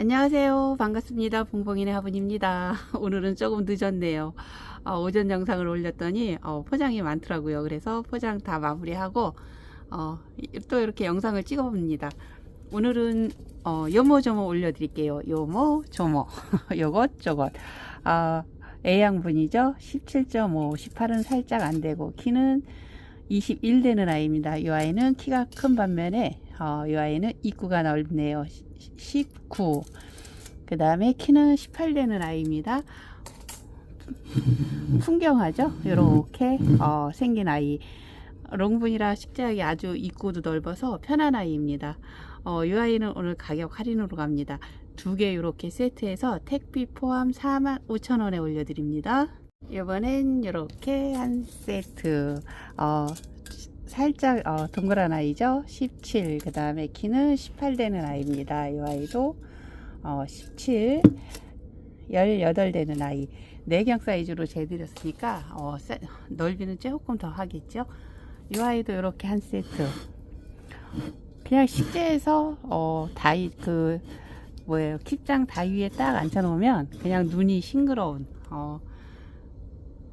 안녕하세요. 반갑습니다. 봉봉이네 화분입니다. 오늘은 조금 늦었네요. 어, 오전 영상을 올렸더니 어, 포장이 많더라고요. 그래서 포장 다 마무리하고 어, 또 이렇게 영상을 찍어 봅니다. 오늘은 어, 요모조모 올려드릴게요. 요모 조모 요것 저것 아, A양분이죠. 17.5 18은 살짝 안되고 키는 21 되는 아이입니다. 이 아이는 키가 큰 반면에 어, 이 아이는 입구가 넓네요. 19. 그 다음에 키는 18 되는 아이입니다. 풍경하죠? 이렇게 어, 생긴 아이. 롱분이라 식재하기 아주 입구도 넓어서 편한 아이입니다. 어, 이 아이는 오늘 가격 할인으로 갑니다. 두 개 이렇게 세트해서 택비 포함 45,000원에 올려드립니다. 이번엔 이렇게 한 세트 어, 살짝 어, 동그란 아이죠? 17 그 다음에 키는 18 되는 아이입니다. 이 아이도 어, 17 18 되는 아이. 내경 사이즈로 재드렸으니까 어, 사, 넓이는 조금 더 하겠죠? 이 아이도 이렇게 한 세트. 그냥 식재에서 어, 다이 그 뭐예요? kit장 다위에 딱 앉혀 놓으면 그냥 눈이 싱그러운 어,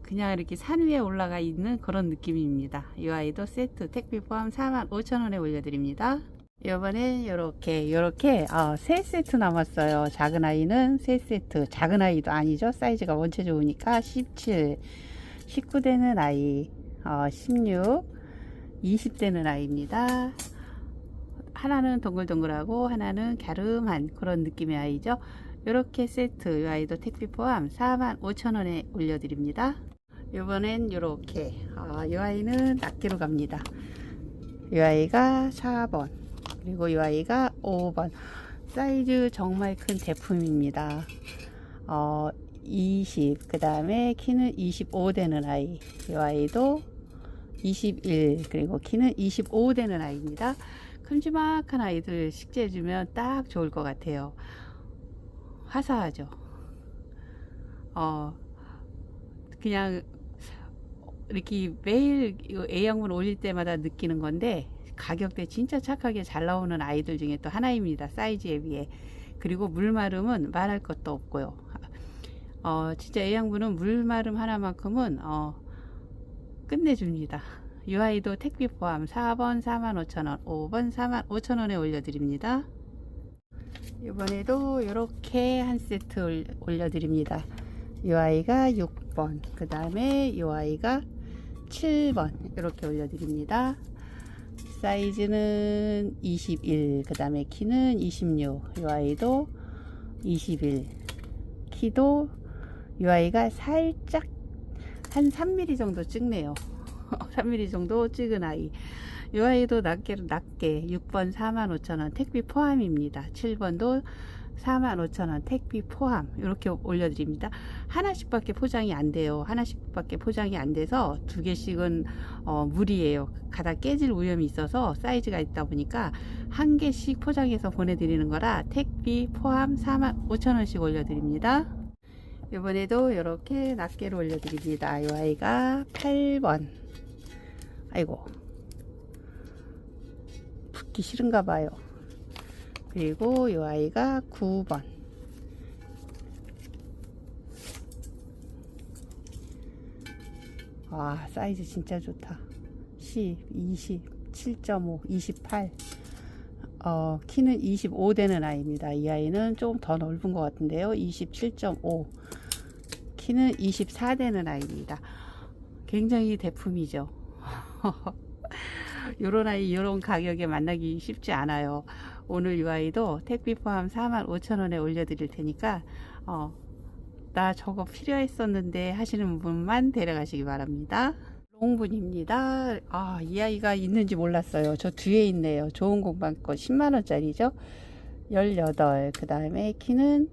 그냥 이렇게 산 위에 올라가 있는 그런 느낌입니다. 이 아이도 세트 택배 포함 45,000원에 올려드립니다. 이번에 이렇게 이렇게 어, 세 세트 남았어요. 작은 아이는 세 세트 작은 아이도 아니죠. 사이즈가 원체 좋으니까 17 19 되는 아이 어, 16 20 되는 아이입니다. 하나는 동글동글하고 하나는 갸름한 그런 느낌의 아이죠. 이렇게 세트 이 아이도 택배 포함 45,000원에 올려드립니다. 이번엔 이렇게 아, 이 아이는 낱개로 갑니다. 이 아이가 4번 그리고 이 아이가 5번 사이즈 정말 큰 제품입니다. 어, 20, 그 다음에 키는 25 되는 아이. 이 아이도 21, 그리고 키는 25 되는 아이입니다. 큼지막한 아이들 식재해주면 딱 좋을 것 같아요. 화사하죠. 어, 그냥 이렇게 매일 A양분 올릴 때마다 느끼는 건데 가격대 진짜 착하게 잘 나오는 아이들 중에 또 하나입니다. 사이즈에 비해. 그리고 물마름은 말할 것도 없고요. 어, 진짜 A양분은 물마름 하나만큼은 어, 끝내줍니다. 이 아이도 택비 포함 4번 45,000원, 5번 45,000원에 올려드립니다. 이번에도 이렇게 한 세트 올려드립니다. 이 아이가 6번, 그 다음에 이 아이가 7번 이렇게 올려드립니다. 사이즈는 21, 그 다음에 키는 26, 이 아이도 21, 키도 이 아이가 살짝 한 3mm 정도 찍네요. 3mm 정도 찍은 아이. 이 아이도 낮게, 낮게 6번 45,000원 택비 포함입니다. 7번도 45,000원 택비 포함 이렇게 올려드립니다. 하나씩밖에 포장이 안 돼요. 하나씩밖에 포장이 안 돼서 두 개씩은 어, 무리예요. 가다 깨질 위험이 있어서 사이즈가 있다 보니까 한 개씩 포장해서 보내드리는 거라 택비 포함 45,000원씩 올려드립니다. 이번에도 이렇게 낱개로 올려드립니다. 이 아이가 8번 아이고 붙기 싫은가 봐요. 그리고 이 아이가 9번. 와 사이즈 진짜 좋다. 10, 20, 7.5, 28 어, 키는 25 되는 아이입니다. 이 아이는 조금 더 넓은 것 같은데요. 27.5 키는 24 되는 아이입니다. 굉장히 대품이죠 요런 아이 요런 가격에 만나기 쉽지 않아요 오늘 이 아이도 택비 포함 45,000원에 올려드릴 테니까 어, 나 저거 필요했었는데 하시는 분만 데려가시기 바랍니다. 롱분입니다. 아, 이 아이가 있는지 몰랐어요. 저 뒤에 있네요. 좋은 공방 거 10만원짜리죠. 18. 그 다음에 키는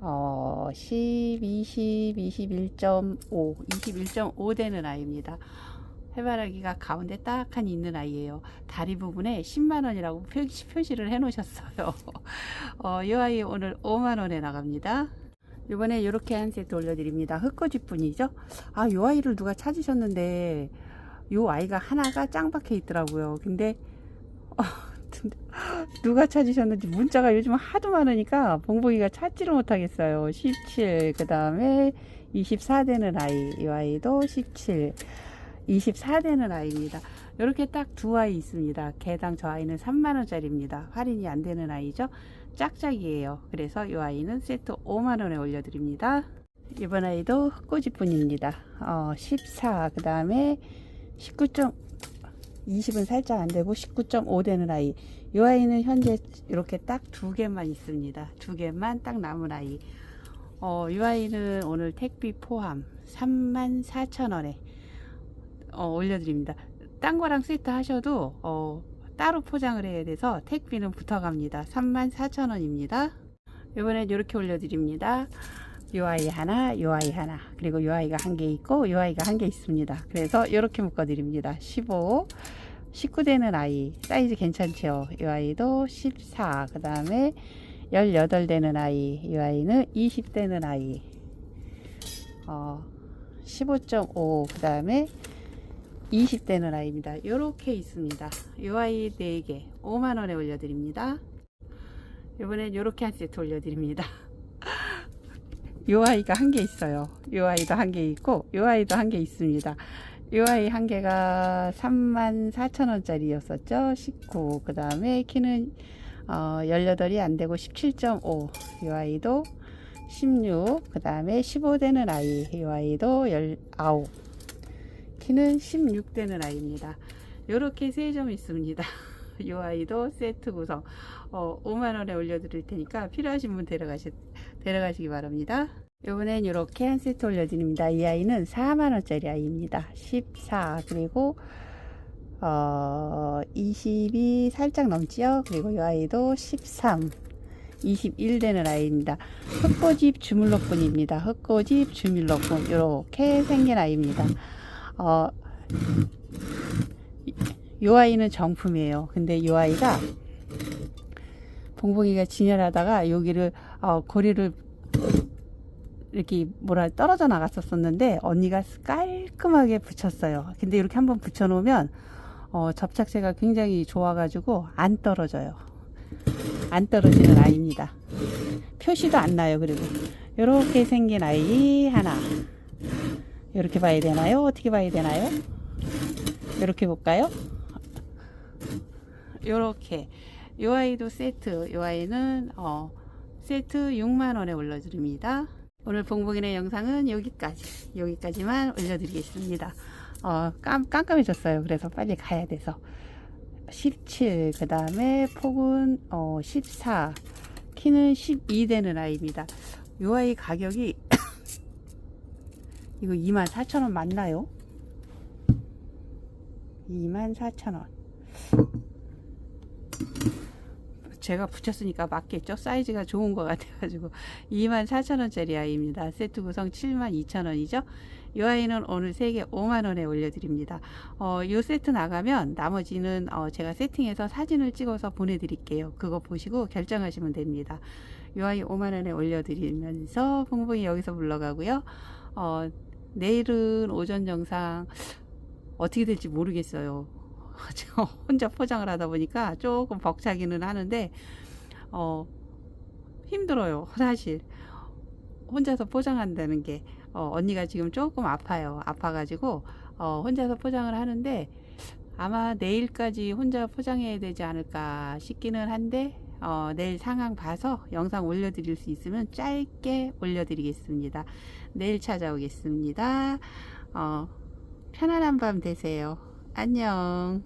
어, 10, 20, 21.5, 21.5 되는 아이입니다. 해바라기가 가운데 딱하니 있는 아이예요. 다리 부분에 10만원이라고 표시, 표시를 해 놓으셨어요. 어, 이 아이 오늘 5만원에 나갑니다. 이번에 이렇게 한 세트 올려드립니다. 흑거지 뿐이죠. 아, 이 아이를 누가 찾으셨는데, 이 아이가 하나가 짱 박혀 있더라고요. 근데, 어, 누가 찾으셨는지 문자가 요즘 하도 많으니까 봉봉이가 찾지를 못하겠어요 17 그 다음에 24되는 아이 이 아이도 17 24되는 아이입니다 이렇게 딱 두 아이 있습니다 개당 저 아이는 3만원짜리입니다 할인이 안 되는 아이죠 짝짝이에요 그래서 이 아이는 세트 5만원에 올려드립니다 이번 아이도 흑꼬지뿐입니다 어, 14 그 다음에 19. 20은 살짝 안 되고 19.5 되는 아이. 이 아이는 현재 이렇게 딱 두 개만 있습니다. 두 개만 딱 남은 아이. 어, 이 아이는 오늘 택비 포함 34,000원에 어, 올려드립니다. 딴 거랑 세트 하셔도 어, 따로 포장을 해야 돼서 택비는 붙어갑니다. 34,000원입니다. 이번엔 이렇게 올려드립니다. 요 아이 하나, 요 아이 하나, 그리고 요 아이가 한 개 있고, 요 아이가 한 개 있습니다. 그래서 이렇게 묶어드립니다. 15, 19 되는 아이, 사이즈 괜찮죠? 요 아이도 14, 그 다음에 18 되는 아이, 이 아이는 20 되는 아이, 어, 15.5, 그 다음에 20 되는 아이입니다. 요렇게 있습니다. 요 아이 4개, 5만원에 올려드립니다. 이번엔 요렇게 한 세트 올려드립니다. 요 아이가 한 개 있어요. 요 아이도 한 개 있고, 요 아이도 한 개 있습니다. 요 아이 한 개가 34,000원짜리였었죠. 19. 그 다음에 키는 어, 18이 안 되고 17.5. 요 아이도 16. 그 다음에 15 되는 아이. 요 아이도 19. 키는 16 되는 아이입니다. 요렇게 세 점 있습니다. 요 아이도 세트 구성 어, 5만원에 올려드릴 테니까 필요하신 분 데려가시, 데려가시기 바랍니다. 요번엔 이렇게 한 세트 올려드립니다. 이 아이는 4만원짜리 아이입니다. 14 그리고 어, 20이 살짝 넘지요. 그리고 이 아이도 13 21 되는 아이입니다. 흑고집 주물럭분입니다. 흑고집 주물럭분 이렇게 생긴 아이입니다. 어, 요 아이는 정품이에요. 근데 요 아이가 봉봉이가 진열하다가 여기를 어, 고리를 이렇게 뭐라 떨어져 나갔었었는데 언니가 깔끔하게 붙였어요. 근데 이렇게 한번 붙여 놓으면 어, 접착제가 굉장히 좋아가지고 안 떨어져요. 안 떨어지는 아이입니다. 표시도 안 나요. 그리고 이렇게 생긴 아이 하나. 이렇게 봐야 되나요? 어떻게 봐야 되나요? 이렇게 볼까요? 요렇게. 요 아이도 세트. 요 아이는 어, 세트 6만원에 올려드립니다. 오늘 봉봉이네 영상은 여기까지. 여기까지만 올려드리겠습니다. 어, 깜, 깜깜해졌어요. 그래서 빨리 가야 돼서. 17 그 다음에 폭은 어, 14 키는 12 되는 아이입니다. 요 아이 가격이 이거 24,000원 맞나요? 24,000원. 제가 붙였으니까 맞겠죠? 사이즈가 좋은 것 같아가지고. 24,000원짜리 아이입니다. 세트 구성 72,000원이죠? 이 아이는 오늘 3개 5만원에 올려드립니다. 어, 이 세트 나가면 나머지는 어, 제가 세팅해서 사진을 찍어서 보내드릴게요. 그거 보시고 결정하시면 됩니다. 이 아이 5만원에 올려드리면서 봉봉이 여기서 물러가고요. 어, 내일은 오전 영상 어떻게 될지 모르겠어요. 제가 혼자 포장을 하다 보니까 조금 벅차기는 하는데 어 힘들어요 사실. 혼자서 포장한다는 게 어, 언니가 지금 조금 아파요. 아파가지고 어, 혼자서 포장을 하는데 아마 내일까지 혼자 포장해야 되지 않을까 싶기는 한데 어, 내일 상황 봐서 영상 올려드릴 수 있으면 짧게 올려드리겠습니다. 내일 찾아오겠습니다. 어, 편안한 밤 되세요. 안녕